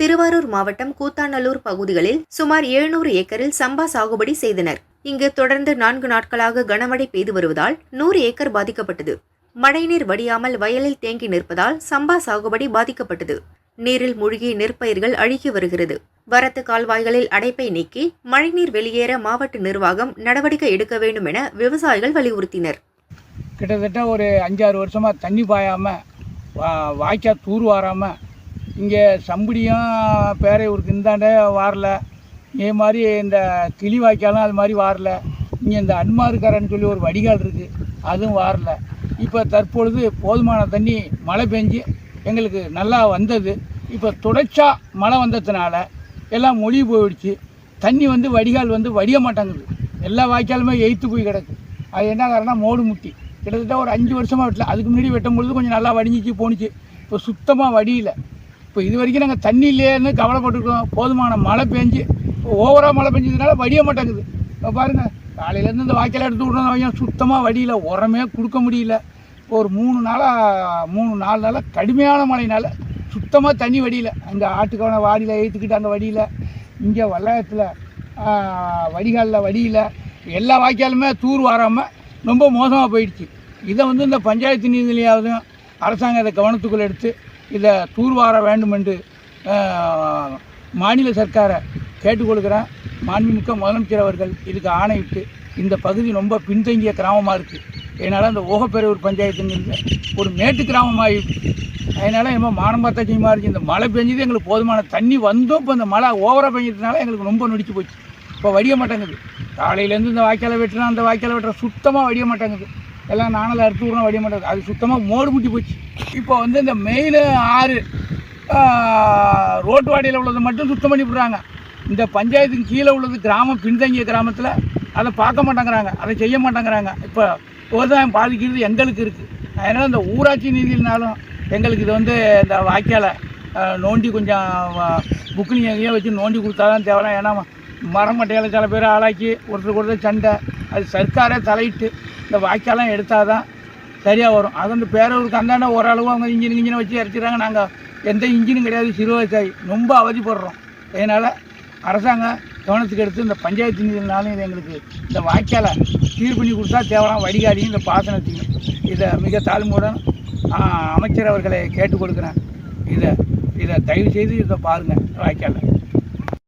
திருவாரூர் மாவட்டம் கூத்தாநல்லூர் பகுதிகளில் சுமார் எழுநூறு ஏக்கரில் சம்பா சாகுபடி செய்தனர். இங்கு தொடர்ந்து நான்கு நாட்களாக கனமழை பெய்து வருவதால் நூறு ஏக்கர் பாதிக்கப்பட்டது. மழைநீர் வடியாமல் வயலில் தேங்கி நிற்பதால் சம்பா சாகுபடி பாதிக்கப்பட்டது. நீரில் மூழ்கி நெற்பயிர்கள் அழுகி வருகிறது. வரத்து கால்வாய்களில் அடைப்பை நீக்கி மழைநீர் வெளியேற மாவட்ட நிர்வாகம் நடவடிக்கை எடுக்க வேண்டும் என விவசாயிகள் வலியுறுத்தினர். கிட்டத்தட்ட ஒரு அஞ்சாறு வருஷமாக தண்ணி பாயாமல் வாய்க்கா தூர் வாராமல் இங்கே சம்புடியும் பேரையூருக்கு இந்தாண்ட வாரல. இதே மாதிரி இந்த கிளி வாய்க்காலும் அது மாதிரி வாரல. இங்கே இந்த அன்மாருக்காரன்னு சொல்லி ஒரு வடிகால் இருக்குது அதுவும் வாரல. இப்போ தற்பொழுது போதுமான தண்ணி மழை பெஞ்சு எங்களுக்கு நல்லா வந்தது. இப்போ தொடர்ச்சா மழை வந்ததுனால எல்லாம் மொழி போயிடுச்சு. தண்ணி வந்து வடிகால் வந்து வடிய மாட்டேங்குது. எல்லா வாய்க்காலுமே எய்த்து போய் கிடக்கு. அது என்ன காரணம் மோடு முட்டி. கிட்டத்தட்ட ஒரு அஞ்சு வருஷமாக வெட்டல. அதுக்கு முன்னாடி வெட்டும் பொழுது கொஞ்சம் நல்லா வடிஞ்சிச்சு போணுச்சு. இப்போ சுத்தமாக வடியில. இப்போ இது வரைக்கும் நாங்கள் தண்ணி இல்லையேன்னு கவலைப்பட்டுருக்கோம். போதுமான மழை பெஞ்சு ஓவராக மழை பெஞ்சதுனால வடிய மாட்டேங்குது. இப்போ பாருங்கள் காலையிலேருந்து இந்த வாய்க்கால் எடுத்து விட்றோம். வையன் சுத்தமாக வடியில் உரமே கொடுக்க முடியல. ஒரு மூணு நாளாக மூணு நாலு நாளாக கடுமையான மழைனால சுத்தமாக தண்ணி வடியில். அங்கே ஆட்டுக்கவனை வாடியில் ஏற்றுக்கிட்டு அந்த வடியில் இங்கே வல்லாயத்தில் வடிகாலில் வடியில் எல்லா வாய்க்காலுமே தூர் வராமல் ரொம்ப மோசமாக போயிடுச்சு. இதை வந்து இந்த பஞ்சாயத்து நீதிலையாவதும் அரசாங்கம் இதை கவனத்துக்குள்ளே எடுத்து இதை தூர்வார வேண்டும் என்று மாநில சர்க்காரை கேட்டுக்கொள்கிறேன். மாண்புமிக்க முதலமைச்சர் அவர்கள் இதுக்கு ஆணையிட்டு இந்த பகுதி ரொம்ப பின்தங்கிய கிராமமாக இருக்குது அதனால் அந்த ஓகப்பெரியூர் பஞ்சாயத்துங்கிறது ஒரு மேட்டு கிராமமாக அதனால் நம்ம மானம் பார்த்தா செய்யுமா இருந்துச்சு இந்த மழை பெஞ்சது எங்களுக்கு போதுமான தண்ணி வந்தோம். இப்போ இந்த மழை ஓவராக பெஞ்சதுனால எங்களுக்கு ரொம்ப நொடிச்சு போச்சு. இப்போ வடிய மாட்டேங்குது. காலையிலேருந்து இந்த வாய்க்காலை வெட்டுறோம் அந்த வாய்க்காலை வெட்டுற சுத்தமாக வடிய மாட்டேங்குது. எல்லாம் நானல் அறுத்து விட்றோம் வடிய மாட்டேங்குது அது சுத்தமாக மோடு முட்டி போச்சு. இப்போ வந்து இந்த மெயின் ஆறு ரோட்டு வாடியில் உள்ளதை மட்டும் சுத்தம் பண்ணி விடுறாங்க. இந்த பஞ்சாயத்துக்கு கீழே உள்ளது கிராமம் பின்தங்கிய கிராமத்தில் அதை பார்க்க மாட்டேங்கிறாங்க. அதை செய்ய மாட்டேங்கிறாங்க. இப்போ விவசாயம் பாதிக்கிறது எங்களுக்கு இருக்குது அதனால் இந்த ஊராட்சி நிதினாலும் எங்களுக்கு இது வந்து இந்த வாய்க்காலை நோண்டி கொஞ்சம் புக்கிலிங் எங்கேயோ வச்சு நோண்டி கொடுத்தா தான் தேவலாம். ஏன்னா மரம் மட்டையில் சில பேர் ஆளாக்கி ஒருத்தருக்கு ஒருத்தர் சண்டை. அது சர்க்காரே தலையிட்டு இந்த வாய்க்காலாம் எடுத்தால் தான் சரியாக வரும். அது வந்து பேரூருக்கு அந்தாண்ட ஓரளவு அவங்க இன்ஜின் இன்ஜினை வச்சு இறச்சிடுறாங்க. நாங்கள் எந்த இன்ஜினும் கிடையாது சிறு விவசாயி ரொம்ப அவதிப்படுறோம். அதனால் அரசாங்கம் கவனத்துக்கு எடுத்து இந்த பஞ்சாயத்து நிதினாலும் இது எங்களுக்கு இந்த வாய்க்காலை சீர் பண்ணி கொடுத்தா தேவையான வடிகாலையும் இந்த பாசனத்தையும் இதை மிக தாழ்மையுடன் அமைச்சர் அவர்களை கேட்டுக் கொடுக்குறேன். இதை இதை தயவு செய்து இதை பாருங்கள் வாய்க்காலை.